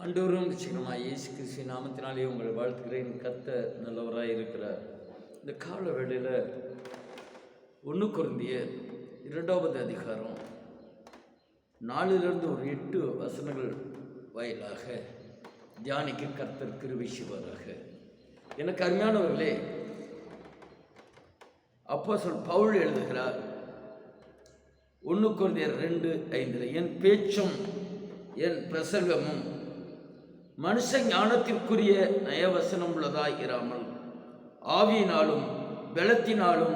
அண்டோரும் நிச்சயமாக இயேசு கிறிஸ்து நாமத்தினாலே உங்களை வாழ்த்துக்கிறேன் கத்த நல்லவராக இருக்கிறார். இந்த கால வேளையில் ஒன்று குருந்திய இரண்டாவது அதிகாரம் நாலிலிருந்து ஒரு எட்டு வசனங்கள் வாயிலாக தியானிக்க கர்த்தர் கிருவிசுவாராக எனக்கு அருமையானவர்களே அப்போ சொல் பவுல் எழுதுகிறார் ஒன்று குருந்தியர் ரெண்டு ஐந்தில் என் பேச்சும் என் பிரசங்கமும் மனுஷ ஞானத்திற்குரிய நயவசனம் உள்ளதாய் இராமல் ஆவியினாலும் பலத்தினாலும்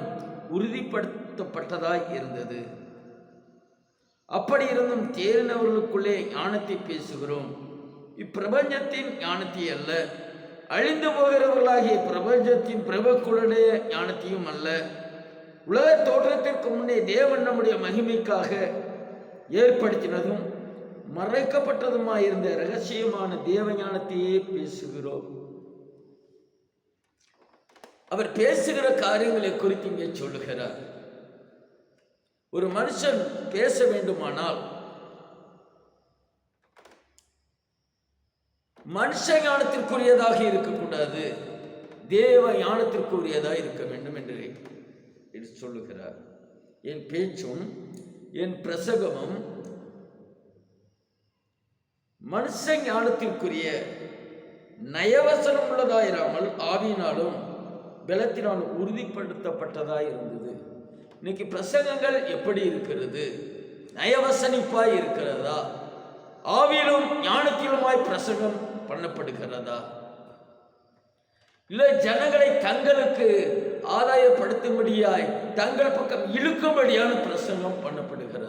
உறுதிப்படுத்தப்பட்டதாய் இருந்தது. அப்படி இருந்தும் தேறினவர்களுக்குள்ளே ஞானத்தை பேசுகிறோம். இப்பிரபஞ்சத்தின் ஞானத்தை அல்ல அழிந்து போகிறவர்களாகிய பிரபஞ்சத்தின் பிரபுக்களுடைய ஞானத்தையும் அல்ல. உலக தோற்றத்திற்கு முன்னே தேவன் நம்முடைய மகிமைக்காக ஏற்படுத்தினதும் மறைக்கப்பட்டதுமாயிருந்த ரகசியமான தேவ ஞானத்தையே பேசுகிறோம். அவர் பேசுகிற காரியங்களை குறித்து இங்கே சொல்லுகிறார். ஒரு மனுஷன் பேச வேண்டுமானால் மனுஷ ஞானத்திற்குரியதாக இருக்கக்கூடாது தேவ ஞானத்திற்குரியதாக இருக்க வேண்டும் என்று என்று சொல்லுகிறார். என் பேச்சும் என் பிரசங்கமும் மனுஷ ஞானத்திற்குரிய நயவசனம் உள்ளதாயிராமல் ஆவியினாலும் பலத்தினாலும் உறுதிப்படுத்தப்பட்டதாய் இருந்தது. இன்னைக்கு பிரசங்கங்கள் எப்படி இருக்கிறது? நயவசனிப்பாய் இருக்கிறதா? ஆவியிலும் ஞானத்திலுமாய் பிரசங்கம் பண்ணப்படுகிறதா? இல்லை ஜனங்களை தங்களுக்கு ஆதாயப்படுத்தும்படியாய் தங்கள் பக்கம் இழுக்கும்படியான பிரசங்கம் பண்ணப்படுகிறது?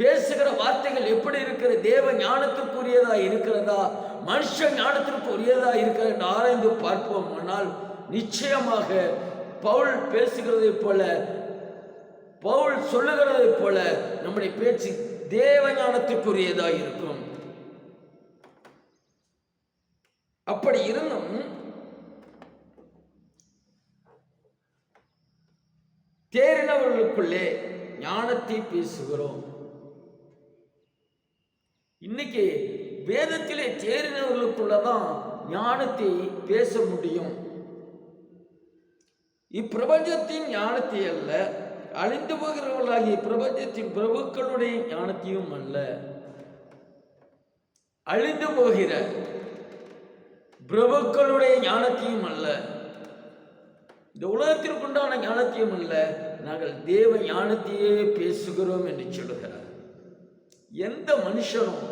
பேசுகிற வார்த்தைகள் எப்படி இருக்கிறது? தேவ ஞானத்திற்குரியதா இருக்கிறதா? மனுஷ ஞானத்திற்குரியதா இருக்கிறது? ஆராய்ந்து பார்ப்போம். ஆனால் நிச்சயமாக பவுல் பேசுகிறதை போல பவுல் சொல்லுகிறதை போல நம்முடைய பேச்சு தேவ ஞானத்திற்குரியதா இருக்கும். அப்படி இருந்தும் தேறினவர்களுக்குள்ளே ஞானத்தை பேசுகிறோம். இன்னைக்கு வேதத்திலே தேறினவர்களுக்குள்ளதான் ஞானத்தை பேச முடியும். இப்பிரபஞ்சத்தின் ஞானத்தை அல்ல அழிந்து போகிறவர்களாகிய பிரபஞ்சத்தின் பிரபுக்களுடைய ஞானத்தையும் அல்ல. அழிந்து போகிற பிரபுக்களுடைய ஞானத்தையும் அல்ல. இந்த உலகத்திற்குண்டான ஞானத்தையும் அல்ல நாங்கள் தேவ ஞானத்தையே பேசுகிறோம் என்று சொல்லுகிறார். எந்த மனுஷனும்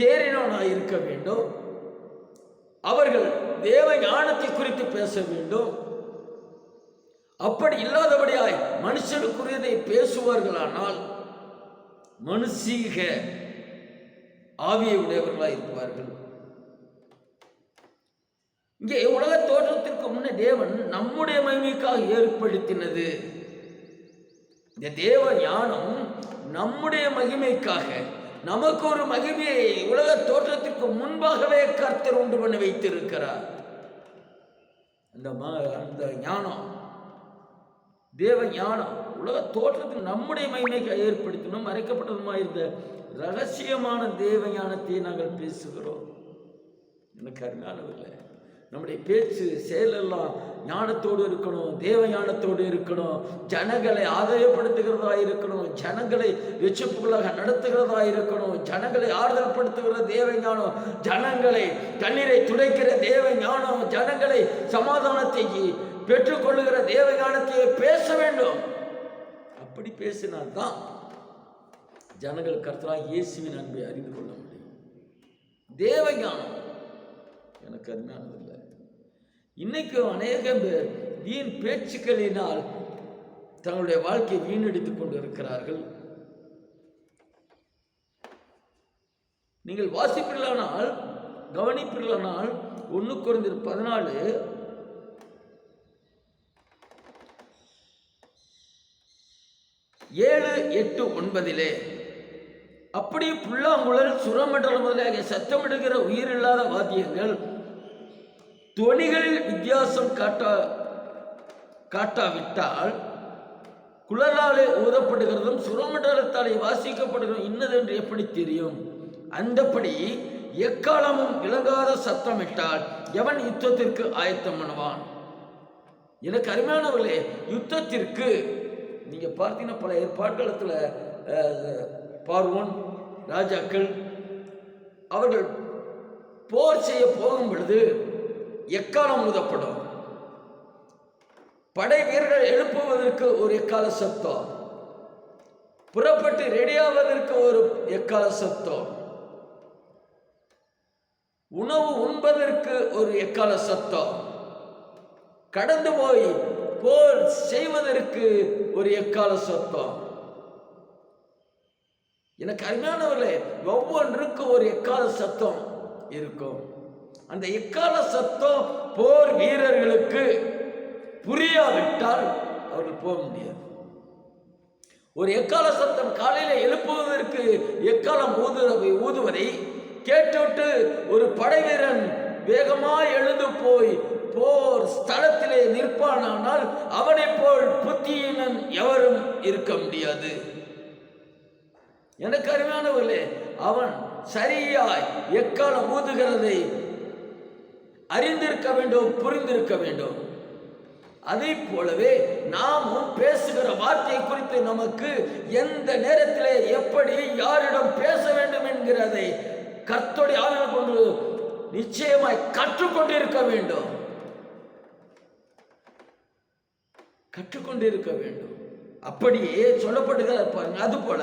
தேறினவனாய் இருக்க வேண்டும் அவர்கள் தேவ ஞானத்தை குறித்து பேச வேண்டும் அப்படி இல்லாதபடியாய் மனுஷனுக்குரியதை பேசுவார்களானால் மனுஷீக ஆவியை உடையவர்களாய் இருப்பார்கள். இங்கே உலக தோற்றத்திற்கு முன்னே தேவன் நம்முடைய மகிமைக்காக ஏற்படுத்தினது. இந்த தேவ ஞானம் நம்முடைய மகிமைக்காக நமக்கு ஒரு மகிமையை உலக தோற்றத்திற்கு முன்பாகவே கர்த்தர் உண்டு பண்ணி வைத்திருக்கிறார். அந்த அந்த ஞானம் தேவ ஞானம் உலக தோற்றத்தில் நம்முடைய மகிமைக்கு ஏற்படுத்தினோம் மறைக்கப்பட்டதுமா இருந்த ரகசியமான தேவ ஞானத்தை நாங்கள் பேசுகிறோம். எனக்கு அருமையானவில்லை நம்முடைய பேச்சு செயலெல்லாம் ஞானத்தோடு இருக்கணும் தேவ ஞானத்தோடு இருக்கணும் ஜனங்களை ஆதாயப்படுத்துகிறதா இருக்கணும் ஜனங்களை வெச்சுப்புகளாக நடத்துகிறதா இருக்கணும் ஜனங்களை ஆறுதல் படுத்துகிற தேவ ஞானம் ஜனங்களை கண்ணீரை துடைக்கிற தேவ ஞானம் ஜனங்களை சமாதானத்தை பெற்றுக்கொள்ளுகிற தேவ ஞானத்தையே பேச வேண்டும். அப்படி பேசினால்தான் ஜனங்கள் கர்த்தராக இயேசுவின் அன்பை அறிந்து கொள்ள முடியும். தேவ ஞானம் எனக்கு அருமையானது. இன்னைக்கு அநேக பேர் வீண் பேச்சுக்களினால் தங்களுடைய வாழ்க்கையை வீணடித்துக் கொண்டு இருக்கிறார்கள் நீங்கள் வாசிப்பீர்களானால் கவனிப்பீர்களானால் ஒன்று குறைந்த பதினாலு ஏழு எட்டு ஒன்பதிலே அப்படி புல்லாங்குழல் சுரமண்டலம் முதலாகிய சத்தமிடுகிற உயிரில்லாத வாத்தியங்கள் துணிகளில் வித்தியாசம் காட்டா காட்டாவிட்டால் குழலாலே ஊதப்படுகிறதும் சுரமண்டலத்தாலே வாசிக்கப்படுகிறதும் இன்னதென்று எப்படி தெரியும்? அந்தபடி எக்காலமும் விளங்காத சத்தமிட்டால் எவன் யுத்தத்திற்கு ஆயத்தம் பண்ணுவான்? எனக்கு அருமையானவர்களே யுத்தத்திற்கு நீங்கள் பார்த்தீங்கன்னா பல ஏற்பாடுகளத்தில் பார்வோன் ராஜாக்கள் அவர்கள் போர் செய்ய போகும் பொழுது எக்காலம் ஊதப்படும் படை வீரர்கள் எழுப்புவதற்கு ஒரு எக்கால சத்தம். புறப்பட்டு ரெடியாவதற்கு ஒரு எக்கால சத்தம். உணவு உண்பதற்கு ஒரு எக்கால சத்தம். கடந்து போய் போர் செய்வதற்கு ஒரு எக்கால சத்தம். எனக்கு அருமையானவர்களே ஒவ்வொன்றுக்கும் ஒரு எக்கால சத்தம் இருக்கும். அந்த எக்கால சத்தம் போர் வீரர்களுக்கு புரியாவிட்டால் அவர்கள் போக முடியாது. ஒரு எக்கால சத்தம் காலையில் எழுப்புவதற்கு எக்காலம் ஊது ஊதுவதை கேட்டுவிட்டு ஒரு படை வீரன் எழுந்து போய் போர் ஸ்தலத்திலே நிற்பானானால் அவனை போல் புத்தியினன் எவரும் இருக்க முடியாது. எனக்கு அருமையானவர்களே அவன் சரியாய் எக்காலம் ஊதுகிறதை அறிந்திருக்க வேண்டும் புரிந்திருக்க வேண்டும். அதை போலவே நாமும் பேசுகிற வார்த்தை குறித்து நமக்கு எந்த நேரத்திலே எப்படி யாரிடம் பேச வேண்டும் என்கிறதை கர்த்தோடைய ஆளுநர் கொண்டு நிச்சயமாய் கற்றுக்கொண்டிருக்க வேண்டும். கற்றுக்கொண்டிருக்க வேண்டும். அப்படியே சொல்லப்படுகிறார் பாருங்க. அதுபோல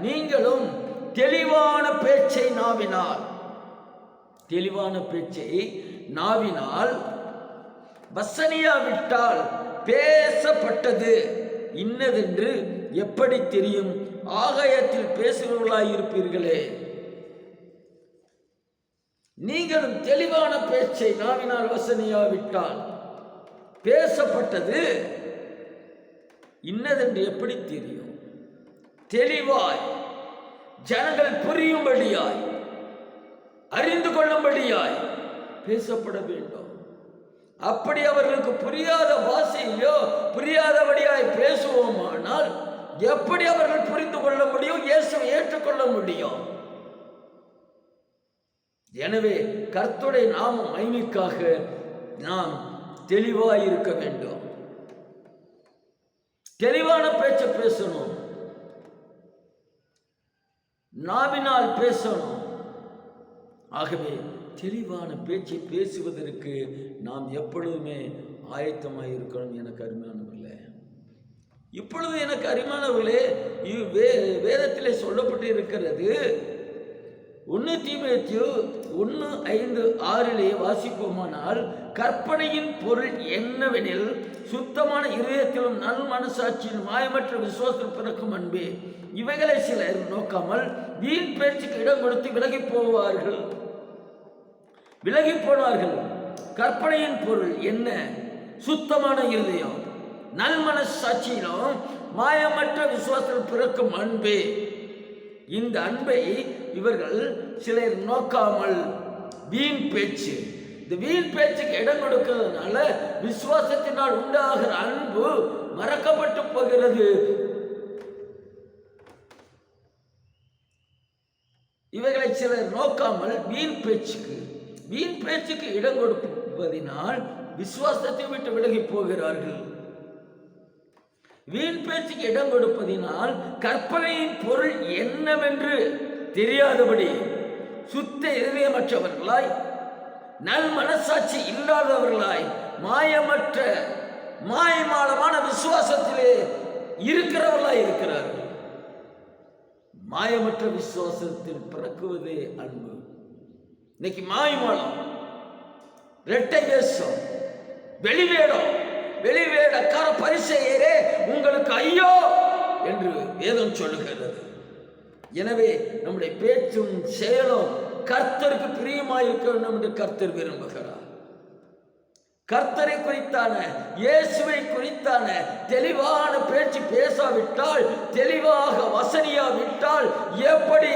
நீங்களும் தெளிவான பேச்சை நாவினால் தெளிவான பேச்சை நாவினால் வசனியா விட்டால் பேசப்பட்டது இன்னதென்று எப்படி தெரியும்? ஆகாயத்தில் பேசுகிறவர்களாய் இருப்பீர்களே நீங்களும் தெளிவான பேச்சை நாவினால் வசனியா விட்டால் பேசப்பட்டது இன்னதென்று எப்படி தெரியும்? தெளிவாய் ஜனங்கள் புரியும்படியாய் அறிந்து கொள்ளும்படியாய் பேசப்பட வேண்டும். அப்படி அவர்களுக்கு புரியாத பாஷையிலோ புரியாதபடியாய் பேசுவோமானால் எப்படி அவர்கள் புரிந்து கொள்ள முடியும் இயேசுவை ஏற்றுக்கொள்ள முடியும்? எனவே கர்த்துடைய நாம மைமிக்காக நாம் தெளிவாய் இருக்க வேண்டும். தெளிவான பேச்சை பேசணும். நாவினால் பேசணும். ஆகவே தெளிவான பேச்சை பேசுவதற்கு நாம் எப்பொழுதுமே ஆயத்தமாக இருக்கணும் எனக்கு அருமையானவர்களே. இப்பொழுது எனக்கு அருமையானவர்களே இவ் வே வேதத்திலே சொல்லப்பட்டு இருக்கிறது ஒன்று தீமேத்தியு ஒன்று ஐந்து ஆறிலே வாசிப்போமானால் கற்பனையின் பொருள் என்னவெனில் சுத்தமான இதயத்திலும் நல் மனசாட்சியின் மாயமற்ற விசுவாசத்தில் பிறக்கும் அன்பே. இவைகளை சிலர் நோக்காமல் வீண் பேச்சுக்கு இடம் கொடுத்து விலகி போவார்கள். விலகி போனார்கள் கற்பனையின் பொருள் என்ன? சுத்தமான இருதயம். நல்மனசாட்சியிலும் மாயமற்ற விசுவாசத்தில் பிறக்கும் அன்பே. இந்த அன்பை இவர்கள் சிலர் நோக்காமல் வீண் பேச்சு. இந்த வீண் பேச்சுக்கு இடம் கொடுக்கிறதுனால விசுவாசத்தினால் உண்டாகிற அன்பு மறக்கப்பட்டு போகிறது. இவைகளை சிலர் நோக்காமல் வீண் பேச்சுக்கு வீண் பேச்சுக்கு இடம் கொடுப்பதினால் விசுவாசத்தை விட்டு விலகி போகிறார்கள். வீண் பேச்சுக்கு இடம் கொடுப்பதினால் கற்பனையின் பொருள் என்னவென்று தெரியாதபடி சுத்த இதயமற்றவர்களாய் நல் மனசாட்சி இல்லாதவர்களாய் மாயமற்ற மாயமாலமான விசுவாசத்திலே இருக்கிறவர்களாய் இருக்கிறார்கள். மாயமற்ற விசுவாசத்தில் பிறக்குவதே அன்பு. இன்னைக்கு மாயமாலம் ரெட்டை வேஷம் வெளிவேடம் வெளிவேடக்கார பரிசெயரே உங்களுக்கு ஐயோ என்று வேதம் சொல்லுகிறது. எனவே நம்முடைய பேச்சும் செயலும் கர்த்தருக்கு பிரியமாயிருக்க வேண்டும் என்று கர்த்தர் விரும்புகிறார். கர்த்தரை குறித்தான இயேசுவை குறித்தான தெளிவான பேச்சு பேசாவிட்டால் தெளிவாக வசனியாவிட்டால் எப்படி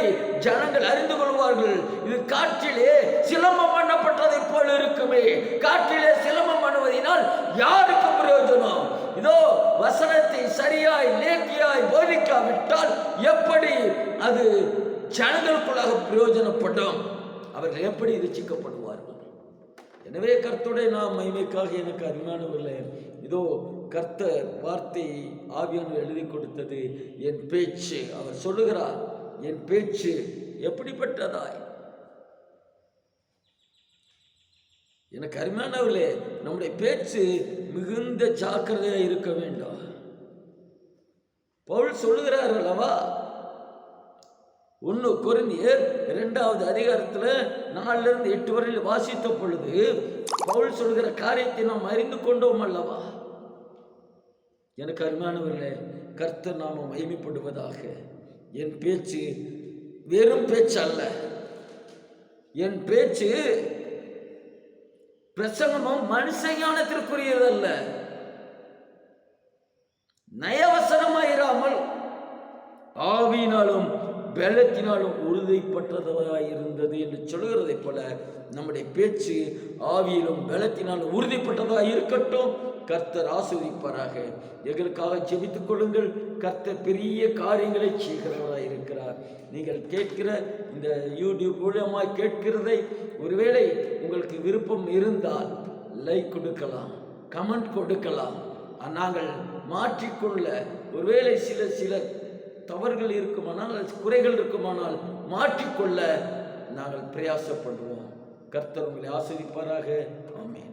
ஜனங்கள் அறிந்து கொள்வார்கள்? இது காற்றிலே சிலம்பம் பண்ணப்பட்டதை போல் இருக்குமே. காற்றிலே சிலம்பம் பண்ணுவதனால் யாருக்கு பிரயோஜனம்? இதோ வசனத்தை சரியாய் நேர்த்தியாய் போதிக்காவிட்டால் எப்படி அது ஜனங்களுக்குள்ளாக பிரயோஜனப்படும்? அவர்கள் எப்படி ரசிக்கப்படுவார்கள் எனவே கர்த்தருடைய நாம் மகிமைக்காக எனக்கு அருமையானவர்களே இதோ கர்த்தர் வார்த்தை ஆவியானவர் எழுதி கொடுத்தது. என் பேச்சு அவர் சொல்லுகிறார் என் பேச்சு எப்படிப்பட்டதாய்? எனக்கு அருமையானவர்களே நம்முடைய பேச்சு மிகுந்த ஜாக்கிரதையாக இருக்க வேண்டும். பவுல் சொல்லுகிறார் அல்லவா? ஒன்று குறுநீர் இரண்டாவது அதிகாரத்தில் நாலுல எட்டு வரையில் வாசித்த பொழுது பவுல் சொல்கிற காரியத்தை நாம் அறிந்து கொண்டோம் அல்லவா? எனக்கு அருமையானவர்களே கர்த்தர் நாம மகிமைப்படுவதாக. என் பேச்சு வெறும் பேச்சு அல்ல. என் பேச்சு பிரசங்கமும் மனுஷ ஞானத்திற்குரியதல்ல நயவசனமாயிராமல் பலத்தினாலும் உறுதிப்பட்டதாய் இருந்தது என்று சொல்கிறதை போல நம்முடைய பேச்சு ஆவியிலும் பலத்தினாலும் உறுதிப்பட்டதாக இருக்கட்டும் கர்த்தர் ஆஸ்வதிப்பாராக எங்களுக்காக ஜெபித்துக் கொள்ளுங்கள். கர்த்தர் பெரிய காரியங்களை செய்கிறவராக இருக்கிறார் நீங்கள் கேட்கிற இந்த யூடியூப் மூலமாக கேட்கிறதை ஒருவேளை உங்களுக்கு விருப்பம் இருந்தால் லைக் கொடுக்கலாம் கமெண்ட் கொடுக்கலாம். நாங்கள் மாற்றிக்கொள்ள ஒருவேளை சில சில தவறுகள் இருக்குமானால் குறைகள் இருக்குமானால் மாற்றிக்கொள்ள நாங்கள் பிரயாசப்படுவோம். கர்த்தர் உங்களை ஆசிரிப்பாராக ஆமேன்.